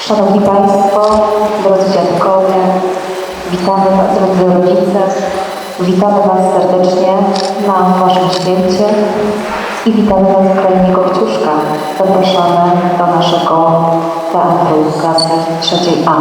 Szanowni Państwo, drodzy dziadkowie, witamy Was, drodzy rodzice, witamy Was serdecznie na Waszym święcie i witamy Was w krainie Kopciuszka. Zapraszamy do naszego Teatru Edukacji 3A.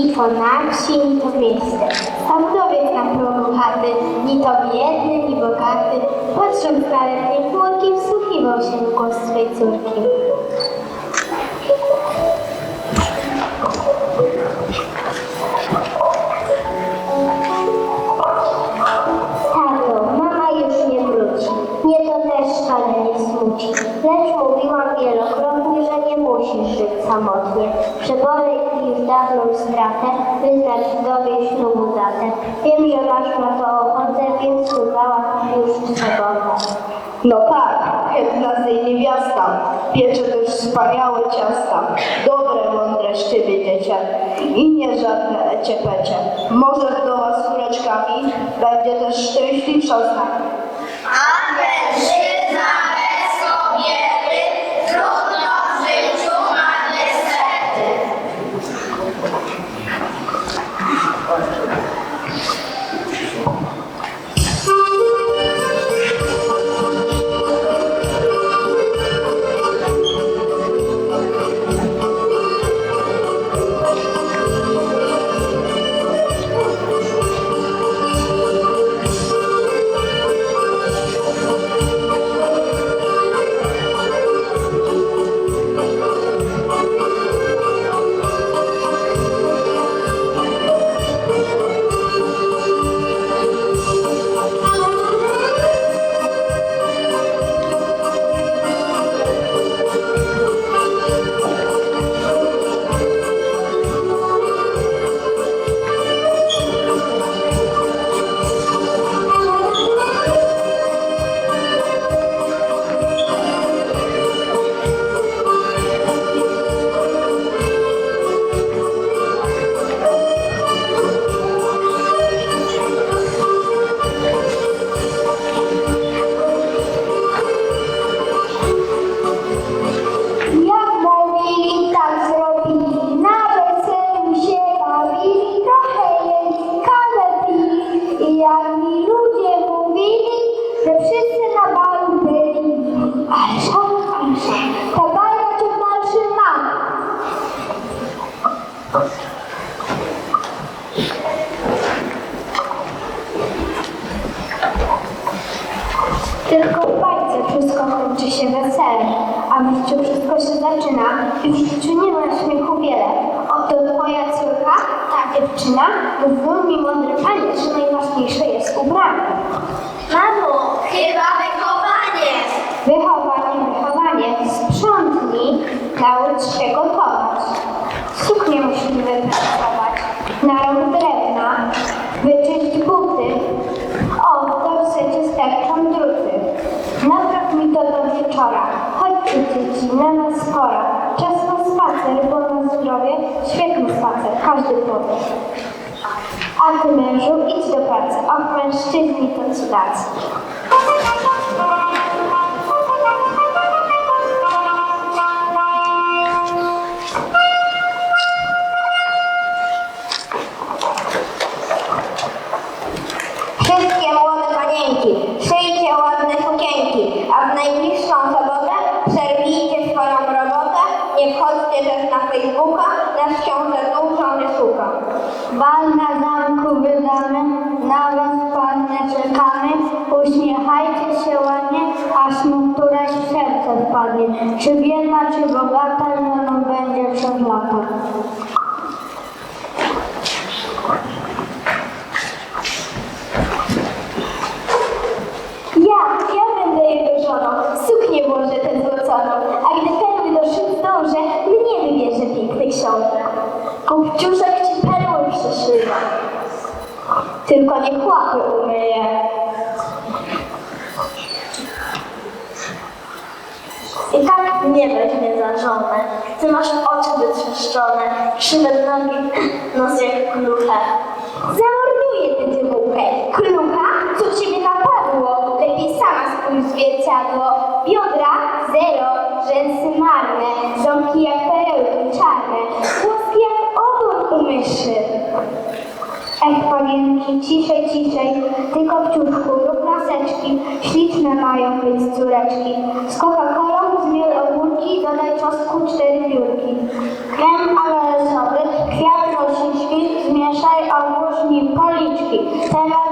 Dwieście, ni to na wsi, ni to mieście. Tam wdowiec na progu chaty, ni to biedny, ni bogaty, patrząc na letnie chmurki, wsłuchiwał się w głos swej córki. Wyznać wdowie ślubu datę. Wiem, że masz na to ochotę, więc słuchała już trzebotę. No tak, chętna z jej niewiasta, piecze też wspaniałe ciasta, dobre, mądre szczyby dziecię i nie żadne eciepecie. Może wdowa z córeczkami będzie też szczęśliwsza z nami. A dziewczyna, mi mądry panie, że najważniejsze jest ubranie. Mamo, chyba wychowanie. Wychowanie, wychowanie, sprzątnij, naucz się gotować. Suknię musimy wypracować, narąb drewna, wyczyść buty. O, w dorsecie sterczą druty. Napraw mi to do wieczora, chodźcie dzieci, na nas pora. Czas na spacer, bo zdrowie świetny spacer, każdy powie. A ty mężu, idź do pracy, och mężczyźni to cudacy. Wszystkie Czy biedna, czy bogata, mną będzie przez lata. Ja, ja będę jego żoną, suknię włożę tę złoconą, a gdy perły do szyb zdążę, mnie wybierze piękny książę. Kopciuszek ci perły przyszywa, tylko nie chłopy umyje. nie weźmie za żonę. Ty masz oczy wytrzeszczone, krzywe nogi, nos jak klucha. Zamorduję tę dziewułkę. Klucha? Co ciebie napadło? Lepiej sama spójrz zwierciadło. Biodra? Zero. Rzęsy marne. Ząbki jak perełki czarne. Włoski jak obłok u myszy. Ech, panienki, ciszej, ciszej, ty kopciuszku, rób maseczki, śliczne mają być córeczki. Z Coca-Cola piórki, dodaj czosnku 4 piórki. Krem aloesowy, kwiat rosi świt, zmieszaj, ogłóż nim policzki. Teraz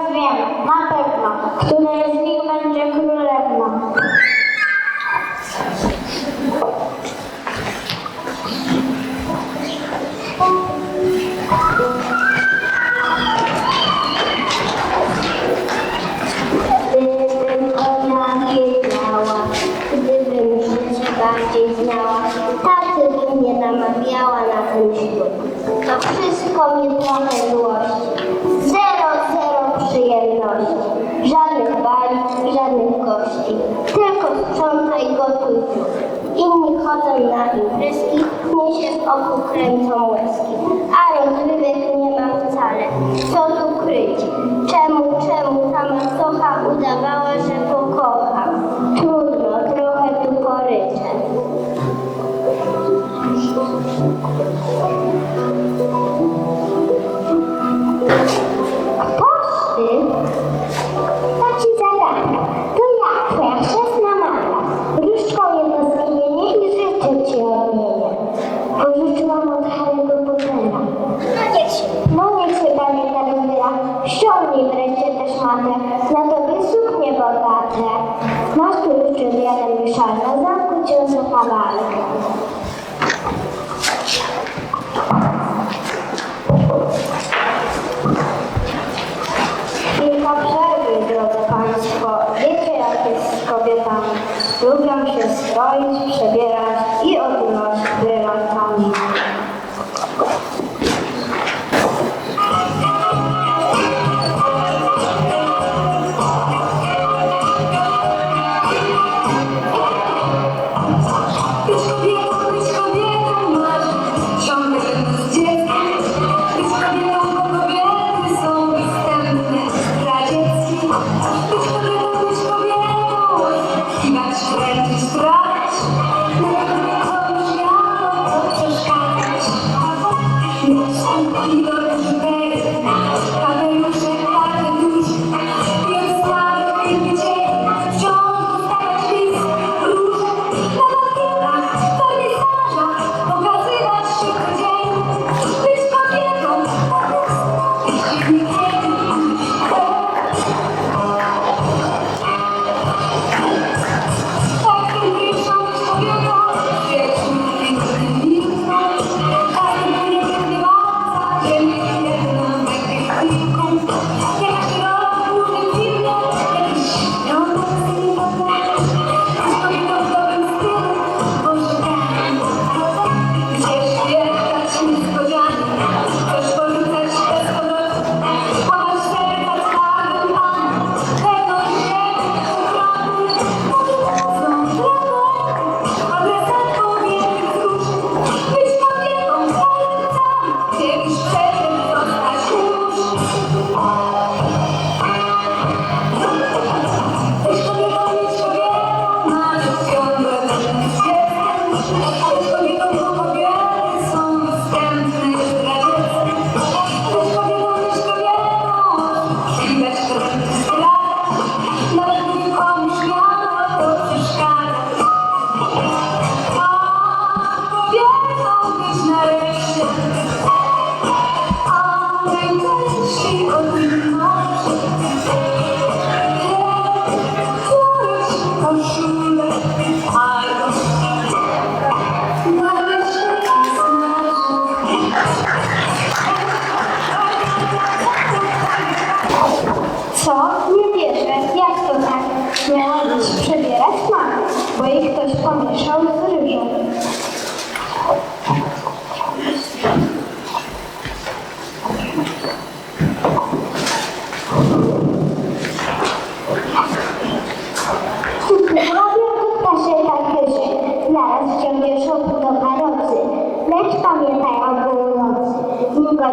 na wszystko mi trochę złości. Zero, zero przyjemności. Żadnych bali, żadnych gości, Tylko sprzątaj, gotuj Inni chodzą na imprezki, mnie się w oku kręcą łezki.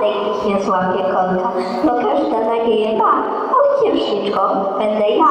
oddech nie złapie kąta, bo każda nadzieja ma, oj księżniczko, będę ja.